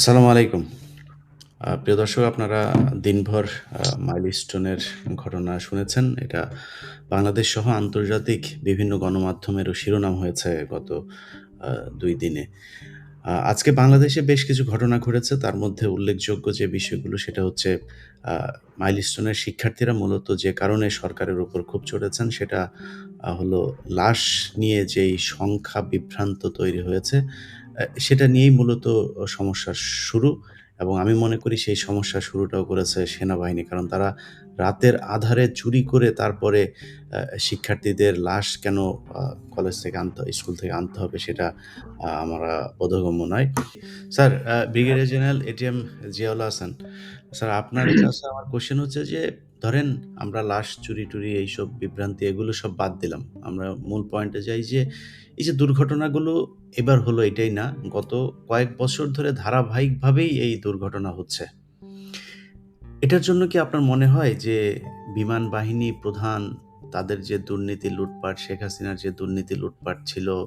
আসসালামু আলাইকুম। প্রিয় দর্শক আপনারা দিনভর মাইলস্টোনের ঘটনা শুনেছেন। এটা বাংলাদেশ সহ আন্তর্জাতিক বিভিন্ন গণমাধ্যমেরও শিরোনাম হয়েছে গত দুই দিনে। আজকে বাংলাদেশে বেশ কিছু ঘটনা ঘটেছে। তার মধ্যে উল্লেখযোগ্য যে বিষয়গুলো সেটা হচ্ছে মাইলস্টোনের শিক্ষার্থীরা মূলত যে কারণে সরকারের উপর খুব চড়েছেন সেটা হলো লাশ নিয়ে যেই সংখ্যা বিভ্রান্ত তৈরি হয়েছে, সেটা নিয়েই মূলত সমস্যার শুরু এবং আমি মনে করি সেই সমস্যা শুরুটাও করেছে সেনাবাহিনী। কারণ তারা রাতের আঁধারে চুরি করে তারপরে শিক্ষার্থীদের লাশ কেন কলেজ থেকে আনতে স্কুল থেকে আনতে হবে সেটা আমরা বোধগম্য নয়। Sir brigadier general ATM Ziaul Hasan, sir আপনার কাছে আমার কোয়েশ্চেন হচ্ছে যে ধরেন আমরা লাশ চুরি-টুরি এইসব বিভ্রান্তি এগুলো সব বাদ দিলাম। আমরা মূল পয়েন্টে যাই যে এই যে দুর্ঘটনাগুলো এবার হলো এটাই না, গত কয়েক বছর ধরে ধারাবাহিকভাবেই এই দুর্ঘটনা হচ্ছে। এটার জন্য কি আপনার মনে হয় যে বিমান বাহিনী প্রধান তাদের যে দুর্নীতি লুটপাট, শেখ হাসিনার যে দুর্নীতি লুটপাট ছিল,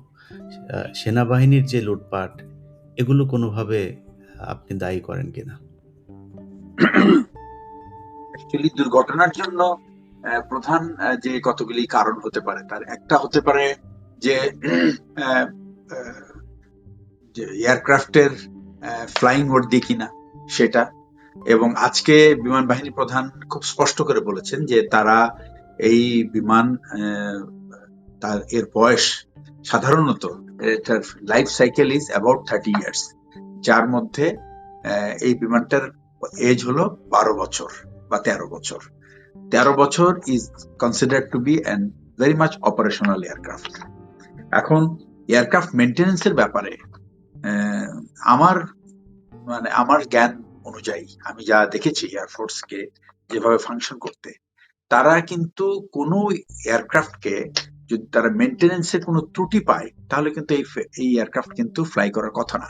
সেনাবাহিনীর যে লুটপাট এগুলো কোনোভাবে আপনি দায়ী করেন কিনা? অ্যাকচুয়ালি দুর্ঘটনার জন্য প্রধান যে কতগুলি কারণ হতে পারে। তার একটা হতে পারে যে এয়ারক্রাফটের ফ্লাইং মোড দিয়ে কিনা সেটা। এবং আজকে বিমান বাহিনী প্রধান খুব স্পষ্ট করে বলেছেন যে তারা এই বিমান তার, এর বয়স সাধারণত এটার life cycle is about 30 years. যার মধ্যে এই বিমানটার এজ হলো 12 বছর। বা 13 বছর। 13 বছর is considered to be an very much operational aircraft. এখন এয়ারক্রাফট মেইনটেন্যান্স এর ব্যাপারে আমার মানে আমার জ্ঞান অনুযায়ী আমি যা দেখেছি এয়ারফোর্স কে যেভাবে ফাংশন করতে, তারা কিন্তু কোনো এয়ারক্রাফটকে যদি তারা মেইনটেন্যান্স এর কোনো ত্রুটি পায় তাহলে কিন্তু এই এই এয়ারক্রাফট কিন্তু ফ্লাই করার কথা না।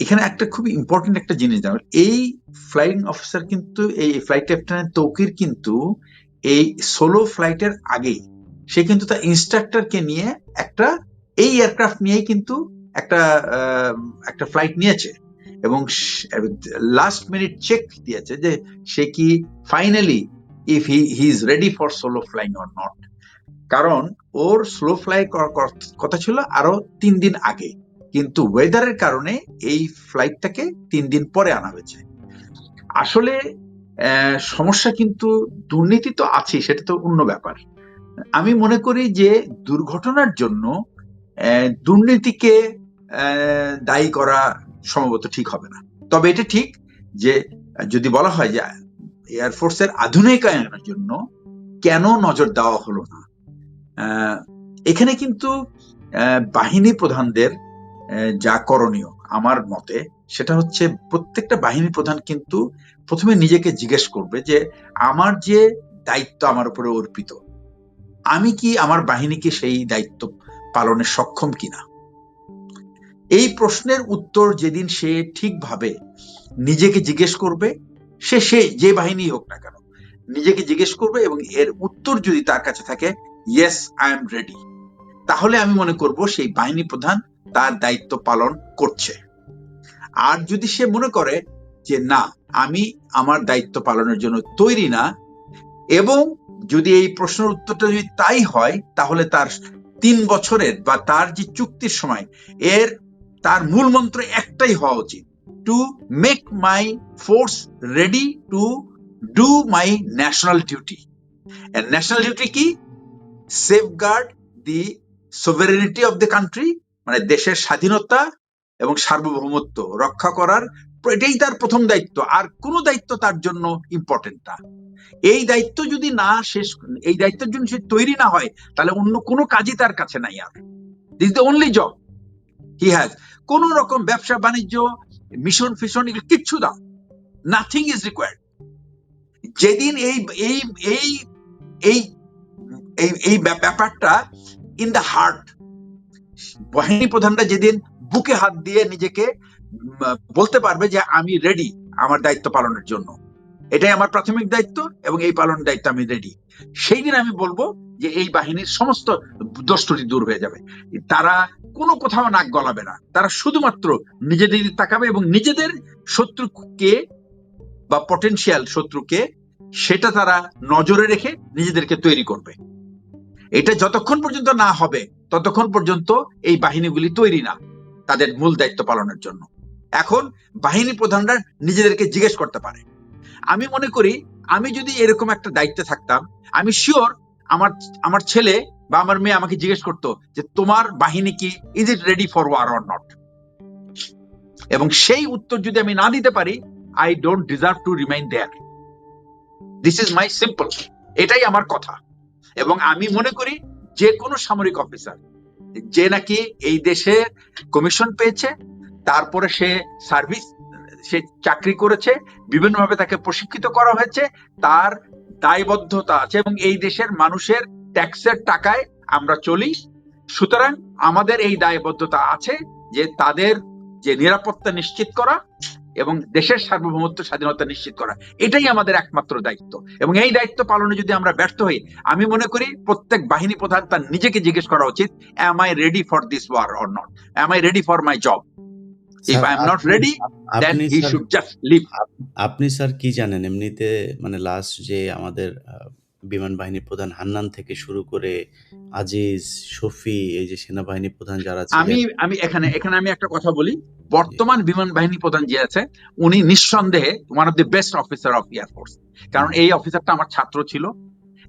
এখানে একটা খুবই ইম্পর্টেন্ট একটা জিনিস জানুন, এই ফ্লাইং অফিসার কিন্তু এই ফ্লাইট লেফটেন্যান্ট তৌকির কিন্তু এই সোলো ফ্লাইটের আগেই সে কিন্তু তার ইন্সট্রাক্টরকে নিয়ে একটা এই এয়ারক্রাফট নিয়েই কিন্তু একটা একটা ফ্লাইট নিয়েছে এবং লাস্ট মিনিট চেক দিয়েছে যে সে কি finally if he he is ready for solo flying or not. কারণ ওর স্লো ফ্লাই কথা ছিল আরও তিন দিন আগে। কিন্তু ওয়েদারের কারণে এই ফ্লাইটটাকে তিন দিন পরে আনা হয়েছে। আসলে সমস্যা কিন্তু দুর্নীতি তো আছেই, সেটা তো অন্য ব্যাপার। আমি মনে করি যে দুর্ঘটনার জন্য দুর্নীতিকে দায়ী করা সম্ভবত ঠিক হবে না। তবে এটা ঠিক যে, যদি বলা হয় যে এয়ারফোর্স এর আধুনিকায়নের জন্য কেন নজর দেওয়া হলো না? এখানে কিন্তু বাহিনী প্রধানদের যা করণীয় আমার মতে সেটা হচ্ছে প্রত্যেকটা বাহিনী প্রধান কিন্তু ১ম এ নিজেকে জিজ্ঞেস করবে যে আমার যে দায়িত্ব আমার উপরে অর্পিত, আমি কি আমার বাহিনীকে সেই দায়িত্ব পালনে সক্ষম কিনা? এই প্রশ্নের উত্তর যেদিন সে ঠিকভাবে নিজেকে জিজ্ঞেস করবে, সে সে যে বাহিনী হোক না কেন, নিজেকে জিজ্ঞেস করবে এবং এর উত্তর যদি তার কাছে থাকে ইয়েস আই এম রেডি তাহলে আমি মনে করব সেই বাহিনী প্রধান তার দায়িত্ব পালন করছে। আর যদি সে মনে করে যে, না, আমি আমার দায়িত্ব পালনের জন্য তৈরি না, এবং যদি এই প্রশ্নের উত্তরটা যদি তাই হয়, তাহলে তার ৩ বছরের বা তার যে চুক্তির সময়, এর তার মূল মন্ত্র একটাই হওয়া উচিত। To make my force ready to do my national duty. National duty কি? Safeguard the sovereignty of the country মানে দেশের স্বাধীনতা এবং সার্বভৌমত্ব রক্ষা করার এটাই তার প্রথম দায়িত্ব। আর কোন দায়িত্ব তার জন্য ইম্পোর্টেন্ট না। এই দায়িত্ব যদি না শেষ, এই দায়িত্বের জন্য সে তৈরি না হয়, তাহলে অন্য কোন কাজই তার কাছে নাই আর। This the only job he has. কোন রকম ব্যবসা, বাণিজ্য মিশন ফিশন এগুলো কিচ্ছু দাও নাথিং ইজ রিকোয়ার্ড। যেদিন এই এই এই এই এই ব্যাপারটা ইন দ্য হার্ট বাহিনী প্রধানরা যেদিন বুকে হাত দিয়ে নিজেকে বলতে পারবে যে আমি রেডি আমার দায়িত্ব পালনের জন্য। এটাই আমার প্রাথমিক দায়িত্ব এবং এই পালনের দায়িত্ব আমি রেডি সেই দিন আমি বলব যে এই বাহিনীর সমস্ত দোষ দূর হয়ে যাবে। তারা কোনো কোথাও নাক গলাবে না। তারা শুধুমাত্র নিজেদের তাকাবে এবং নিজেদের শত্রুকে বা পটেনশিয়াল শত্রুকে সেটা তারা নজরে রেখে নিজেদেরকে তৈরি করবে। এটা যতক্ষণ পর্যন্ত না হবে ততক্ষণ পর্যন্ত এই বাহিনীগুলি তৈরি না, তাদের মূল দায়িত্ব পালনের জন্য। এখন বাহিনী প্রধানরা নিজেদেরকে জিজ্ঞেস করতে পারে। আমি মনে করি, আমি যদি এরকম একটা দায়িত্বে থাকতাম, আমি শিওর আমার আমার ছেলে বা আমার মেয়ে আমাকে জিজ্ঞেস করতো যে, তোমার বাহিনী কি is it ready for war or not এবং সেই উত্তর যদি আমি না দিতে পারি I don't deserve to remain there this is my simple এটাই আমার কথা। এবং আমি মনে করি যে কোনো সামরিক অফিসার, যে নাকি এই দেশে কমিশন পেয়েছে, তারপরে সে সার্ভিস সে চাকরি করেছে, বিভিন্নভাবে তাকে প্রশিক্ষিত করা হয়েছে, তার দায়বদ্ধতা আছে এবং এই দেশের মানুষের ট্যাক্সের টাকায় আমরা চলি। সুতরাং আমাদের এই দায়বদ্ধতা আছে যে তাদের যে নিরাপত্তা নিশ্চিত করা এবং দেশের সার্বভৌমত্ব স্বাধীনতা নিশ্চিত করা। এটাই আমাদের একমাত্র দায়িত্ব। এবং এই দায়িত্ব পালনে যদি আমরা ব্যর্থ হই আমি মনে করি প্রত্যেক বাহিনী প্রধান তার নিজেকে জিজ্ঞেস করা উচিত am I ready for this war or not am I ready for my job if I am not আপনি- ready then he sir should just leave আপনি স্যার কি জানেন? এমনিতে মানে লাস্ট যে আমাদের বিমান বাহিনী প্রধান হান্নান থেকে শুরু করে আজিজ শফি এই যে সেনাবাহিনী প্রধান যারা আমি আমি এখানে এখানে আমি একটা কথা বলি। বর্তমান বিমান বাহিনী প্রধান যে আছে উনি নিঃসন্দেহে one of the best officer of air force কারণ এই অফিসারটা আমার ছাত্র ছিল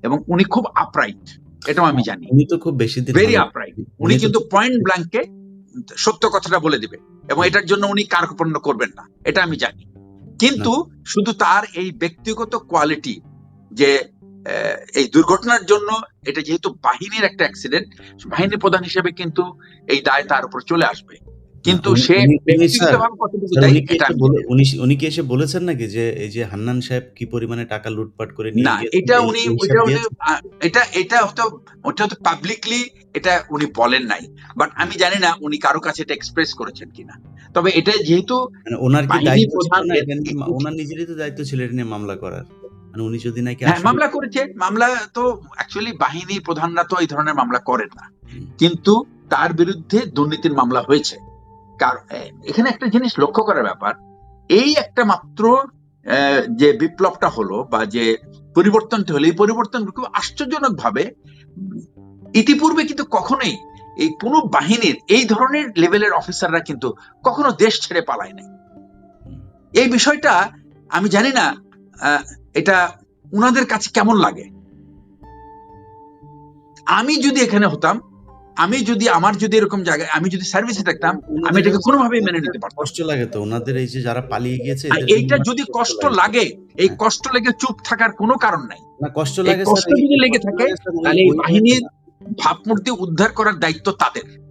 এবং উনি খুব আপরাইট এটাও আমি জানি। উনি তো খুব বেশি দিন ভেরি আপরাইট উনি কিন্তু পয়েন্ট ব্ল্যাঙ্কে সত্য কথাটা বলে দিবে এবং এটার জন্য উনি কার্যপণ্য করবেন না এটা আমি জানি। কিন্তু শুধু তার এই ব্যক্তিগত কোয়ালিটি যে এই দুর্ঘটনার জন্য এটা যেহেতু বাহিনীর একটা অ্যাক্সিডেন্ট বাহিনী প্রধান হিসেবে কিন্তু এই দায় তার উপর চলে আসবে। কিন্তু সে উনি- কি এটা এসে বলেছেন নাকি যে এই যে হান্নান সাহেব কি পরিমাণে টাকা লুটপাট করে নিয়ে না এটা উনি ওটা উনি এটা এটা হয়তো ওটা হয়তো পাবলিকলি এটা উনি বলেন নাই। বাট আমি জানি না উনি কারও কাছে এটা এক্সপ্রেস করেছেন কিনা। তবে এটা যেহেতু মানে ওনার কি দায়িত্ব এটা ওনার নিজেরই তো দায়িত্ব ছিল এটা নিয়ে মামলা করার। মানে উনি যদি নাকি হ্যাঁ মামলা করেছে। মামলা তো অ্যাকচুয়ালি বাহিনী প্রধানরা তো এই ধরনের মামলা করেন না। কিন্তু তার বিরুদ্ধে দুর্নীতির মামলা হয়েছে। কারণ এখানে একটা জিনিস লক্ষ্য করার ব্যাপার। এই একটা মাত্র যে বিপ্লবটা হলো বা যে পরিবর্তনটা হলো এই পরিবর্তন খুব আশ্চর্যজনক ভাবে ইতিপূর্বে কিন্তু কখনোই এই কোনো বাহিনীর এই ধরনের লেভেলের অফিসাররা কিন্তু কখনো দেশ ছেড়ে পালায় নাই। এই বিষয়টা আমি জানি না এটা উনাদের কাছে কেমন লাগে? আমি যদি এখানে হতাম আমি যদি আমার যদি এরকম জায়গায় আমি যদি সার্ভিসে থাকতাম আমি এটাকে কোনোভাবেই মেনে নিতে পারতাম কষ্ট লাগে তো ওনাদের এই যে যারা পালিয়ে গিয়েছে এইটা যদি কষ্ট লাগে। এই হ্যাঁ। কষ্ট লেগে চুপ থাকার কোনো কারণ নাই। না কষ্ট লাগে কষ্ট যদি লেগে থাকে, তাহলে এই বাহিনীর ভাবমূর্তি উদ্ধার করার দায়িত্ব তাদের।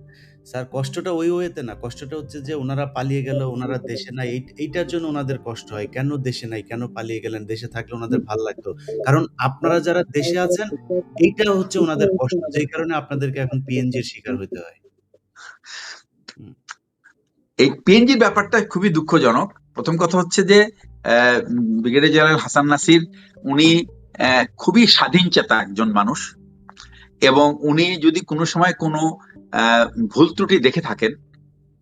স্যার কষ্টটা ওই ওয়েতে না কষ্টটা হচ্ছে যে ওনারা পালিয়ে গেল ওনারা দেশে নাই এই- এইটার জন্য ওনাদের কষ্ট হয়। কেন দেশে নাই কেন পালিয়ে গেলেন? দেশে থাকলে ওনাদের ভালো লাগতো। কারণ আপনারা যারা দেশে আছেন এইটা হচ্ছে ওনাদের কষ্ট যেই কারণে আপনাদেরকে এখন পিএনজির শিকার হতে হয়। এই পিএনজির ব্যাপারটা খুবই দুঃখজনক। প্রথম কথা হচ্ছে যে আহ, ব্রিগেডিয়ার জেনারেল হাসান নাসির উনি আহ, খুবই স্বাধীন চেতা একজন মানুষ। এবং উনি যদি কোনো সময় কোনো ভুল ত্রুটি দেখে থাকেন,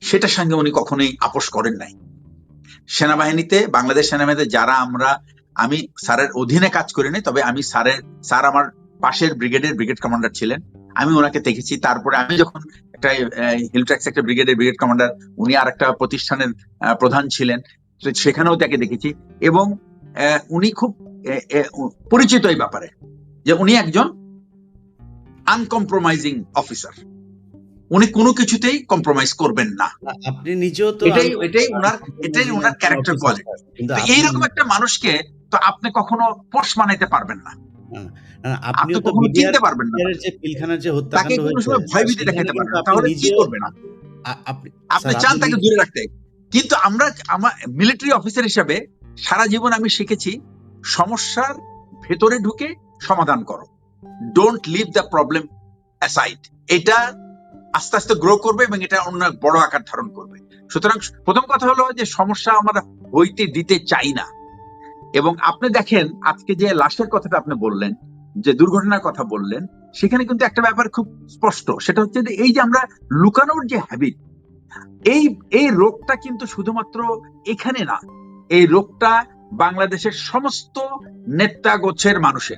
সেটার সঙ্গে উনি কখনোই আপোষ করেন নাই। সেনাবাহিনীতে, বাংলাদেশ সেনাবাহিনীতে যারা আমরা, আমি স্যারের অধীনে কাজ করি করিনি তবে আমি স্যারের, স্যার আমার পাশের ব্রিগেডের ব্রিগেড কমান্ডার ছিলেন। আমি ওনাকে দেখেছি, তারপরে আমি যখন একটা হিলট্র্যাক্স একটা ব্রিগেডের ব্রিগেড কমান্ডার, উনি আর একটা প্রতিষ্ঠানের প্রধান ছিলেন সেখানেও তাকে দেখেছি। এবং উনি খুব পরিচিত এই ব্যাপারে, যে উনি একজন আনকম্প্রোমাইজিং অফিসার উনি কোনো কিছুতেই কম্প্রোমাইজ করবেন না। আপনি নিজেও তো এটাই এটাই ওনার এটাই ওনার ক্যারেক্টার কোয়ালিটি এইরকম একটা মানুষকে তো আপনি কখনো পোষ মানাইতে পারবেন না। না, আপনি তো চিনতে পারবেন না। যে পিলখানার যে তাকে হত্যাকাণ্ড কোনো সময় ভয়ভীতি দেখাতে পারবেন তাহলে কি করবেন আপনি? আপনি চান তাকে দূরে রাখতে। কিন্তু আমরা আমার মিলিটারি অফিসার হিসাবে সারা জীবন আমি শিখেছি সমস্যার ভেতরে ঢুকে সমাধান করো। Don't leave the problem aside এটা আস্তে আস্তে গ্রো করবে এবং এটা অন্য বড় আকার ধারণ করবে। সুতরাং প্রথম কথা হলো যে সমস্যা আমরা হইতে দিতে চাই না। এবং আপনি দেখেন, আজকে যে লাশের কথাটা আপনি বললেন, যে দুর্ঘটনার কথা বললেন, সেখানে কিন্তু একটা ব্যাপার খুব স্পষ্ট, সেটা হচ্ছে যে এই যে আমরা লুকানোর যে হ্যাবিট এই এই রোগটা কিন্তু শুধুমাত্র এখানে না, এই রোগটা বাংলাদেশের সমস্ত নেতা গোছের মানুষের।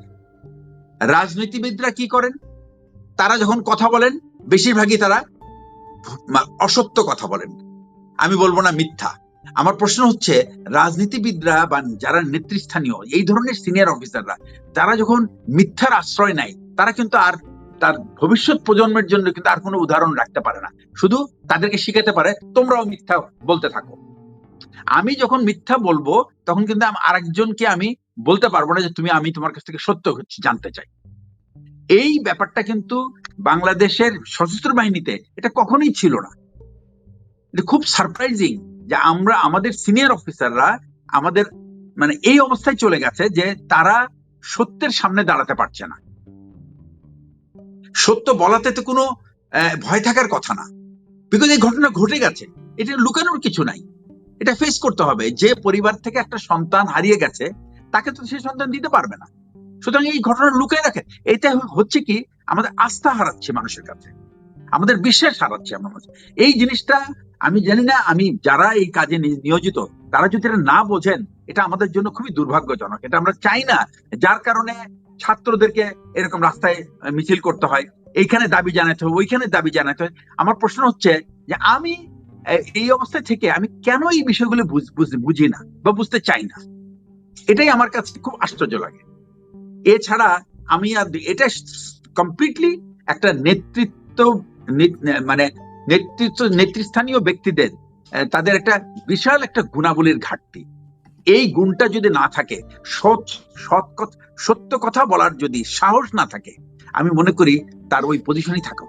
রাজনীতিবিদরা কি করেন? তারা যখন কথা বলেন বেশিরভাগই তারা অসত্য কথা বলেন। আমি বলব না মিথ্যা। আমার প্রশ্ন হচ্ছে, রাজনীতিবিদরা বা যারা নেতৃস্থানীয়, এই ধরনের সিনিয়র অফিসাররা তারা যখন মিথ্যার আশ্রয় নেয়, তারা কিন্তু আর তার ভবিষ্যৎ প্রজন্মের জন্য কিন্তু আর কোনো উদাহরণ রাখতে পারে না। শুধু তাদেরকে শিখাতে পারে, তোমরাও মিথ্যা বলতে থাকো। আমি যখন মিথ্যা বলব, তখন কিন্তু আরেকজনকে আমি বলতে পারব না যে, তুমি, আমি তোমার কাছ থেকে সত্য জানতে চাই। এই ব্যাপারটা কিন্তু বাংলাদেশের সশস্ত্র বাহিনীতে এটা কখনোই ছিল না। খুব সারপ্রাইজিং যে আমরা, আমাদের সিনিয়র অফিসাররা আমাদের মানে এই অবস্থায় চলে গেছে যে তারা সত্যের সামনে দাঁড়াতে পারছে না। সত্য বলাতে তো কোনো ভয় থাকার কথা না। বিকজ এই ঘটনা ঘটে গেছে। এটা লুকানোর কিছু নাই। এটা ফেস করতে হবে। যে পরিবার থেকে একটা সন্তান হারিয়ে গেছে, তাকে তো সেই সন্তান দিতে পারবে না। সুতরাং এই ঘটনা লুকিয়ে রাখে। এটা হচ্ছে কি আমাদের আস্থা হারাচ্ছে মানুষের কাছে। আমাদের বিশ্বাস হারাচ্ছে আমরা। এই জিনিসটা আমি জানি না, আমি যারা এই কাজে নিয়োজিত, তারা যদি এটা না বোঝেন, এটা আমাদের জন্য খুবই দুর্ভাগ্যজনক। এটা আমরা চাই না, যার কারণে ছাত্রদেরকে এরকম রাস্তায় মিছিল করতে হয়, এইখানে দাবি জানাতে হয় ওইখানে দাবি জানাতে হয়। আমার প্রশ্ন হচ্ছে যে আমি এই অবস্থায় থেকে আমি কেন এই বিষয়গুলো বুঝি না বা বুঝতে চাই না? এটাই আমার কাছে খুব আশ্চর্য লাগে। এছাড়া আমি আর এটা কমপ্লিটলি একটা নেতৃত্ব মানে নেতৃত্ব, নেতৃস্থানীয় ব্যক্তিদের তাদের একটা বিশাল একটা গুণাবলীর ঘাটতি এই গুণটা যদি না থাকে, সৎ সৎ সত্য কথা বলার যদি সাহস না থাকে, আমি মনে করি তার ওই পজিশনই থাকা।